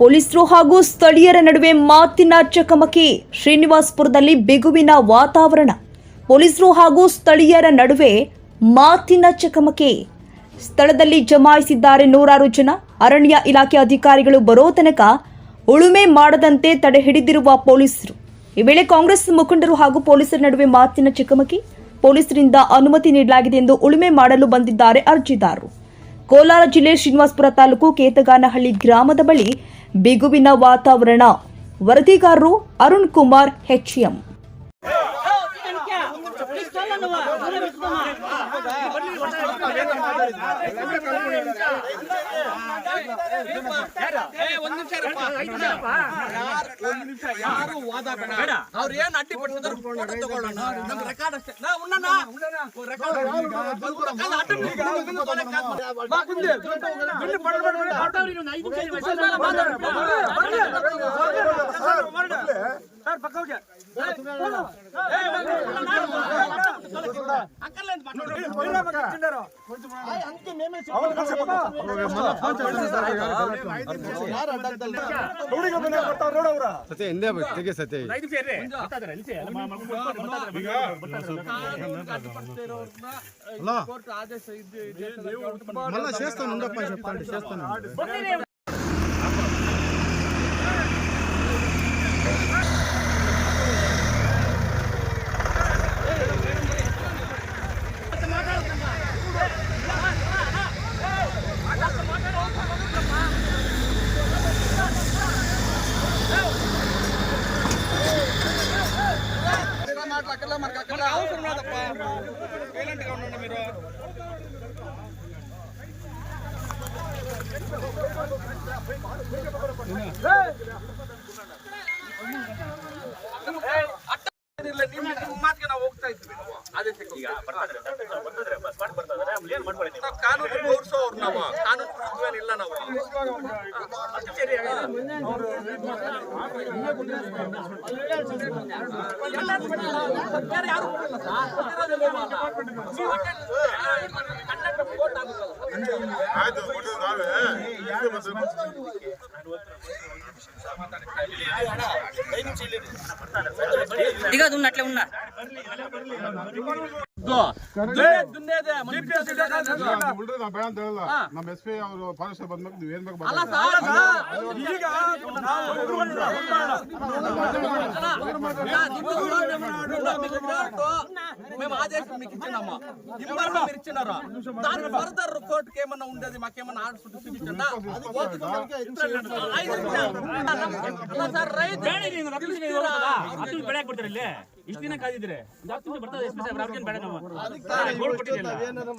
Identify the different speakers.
Speaker 1: ಪೊಲೀಸರು ಹಾಗೂ ಸ್ಥಳೀಯರ ನಡುವೆ ಮಾತಿನ ಚಕಮಕಿ. ಶ್ರೀನಿವಾಸ್ಪುರದಲ್ಲಿ ಬಿಗುವಿನ ವಾತಾವರಣ. ಪೊಲೀಸರು ಹಾಗೂ ಸ್ಥಳೀಯರ ನಡುವೆ ಮಾತಿನ ಚಕಮಕಿ. ಸ್ಥಳದಲ್ಲಿ ಜಮಾಯಿಸಿದ್ದಾರೆ ನೂರಾರು ಜನ. ಅರಣ್ಯ ಇಲಾಖೆ ಅಧಿಕಾರಿಗಳು ಬರೋ ತನಕ ಉಳುಮೆ ಮಾಡದಂತೆ ತಡೆ ಹಿಡಿದಿರುವ ಪೊಲೀಸರು. ಈ ವೇಳೆ ಕಾಂಗ್ರೆಸ್ ಮುಖಂಡರು ಹಾಗೂ ಪೊಲೀಸರ ನಡುವೆ ಮಾತಿನ ಚಕಮಕಿ. ಪೊಲೀಸರಿಂದ ಅನುಮತಿ ನೀಡಲಾಗಿದೆ ಎಂದು ಉಳುಮೆ ಮಾಡಲು ಬಂದಿದ್ದಾರೆ ಅರ್ಜಿದಾರರು. ಕೋಲಾರ ಜಿಲ್ಲೆ ಶ್ರೀನಿವಾಸ್ಪುರ ತಾಲೂಕು ಕೇತಗಾನಹಳ್ಳಿ ಗ್ರಾಮದ ಬಳಿ ಬಿಗುವಿನ ವಾತಾವರಣ. ವರದಿಗಾರರು ಅರುಣ್ ಕುಮಾರ್ ಎಚ್ಎಂ
Speaker 2: ಯಾರು ವಾದ ಬೇಡ ಅವ್ರು ಏನ್ ಅಡ್ಡಿ ಪಡಿಸಿದ್ರು ಫೋಟೋ ತಗೊಳ್ಳೋಣ ನಮ್ ರೆಕಾರ್ಡ್ ಅಷ್ಟೇ ನಾ ಉಣ್ಣನ ರೆಕಾರ್ಡ್ ಅಡ್ಡಿ ಬಾ ಕುಂದೆ ಬಿಲ್ಲಿ ಬಡ ಬಡ ಬಡ ಸರ್ ಪಕ್ಕ ಹೋಗಿ
Speaker 3: ಸತ್ಯ ಹಿಂದೆ ತೆಗೆ ಸತ್ಯ
Speaker 2: ಕೋರ್ಟ್ ಆದೇಶ ಇದ್ದು అవసరం లేదప్ప సైలెంట్ గా ఉండండి మీరు ಇಲ್ಲ, ನಿಮ್ಮ ನಿಮ್ಮ ಮಾತಿಗೆ ನಾವು ಹೋಗ್ತಾ ಇದ್ವಿ ನಾವು ಆದೇಶಕ್ಕೆ ನಾವು ಕಾನೂನು ಗೌರವಿಸೋರು ನಾವು ಕಾನೂನು ವಿರುದ್ಧವೇನಿಲ್ಲ ನಾವು
Speaker 4: ఇక అది ఉన్నట్లే ఉన్నా
Speaker 2: ದುನ್ನೇದೆ
Speaker 3: ನಮ್ಮ ಎಸ್ ಪಿ ಅವರು ಫಾರೆಸ್ಟ್ ಬಂದ್ಬೇಕು ನೀವು ಏನ್ ಬೇಕು
Speaker 2: ಅಲ್ಲ ಸರ್ ಈಗ మేము ఆదేశం మీకు ఇచ్చినాము ఇవ్వాలి మీరు ఇచ్చినారు దానికి ఫర్దర్ కోర్టు కి ఏమన్నా ఉండేది మాకేమన్నా ఆర్డర్స్ ఉంటే చూపించండి ఐదు నిమిషాలు సార్ రైతు
Speaker 5: ಬೆಳೆ ಕೊಡ್ತಾರೆ ಇಲ್ಲಿ ಇಷ್ಟು ದಿನ ಕಾದಿದ್ರೆ ಬರ್ತದೆ ಎಸ್ ಪಿ ಸಾಹೇಬ್ರು ಅವ್ರಿಗೇನು ಬೇಡ ನಾವು ಗೋಲ್ಡ್ ಕೊಟ್ಟಿದ್ದೀವಿ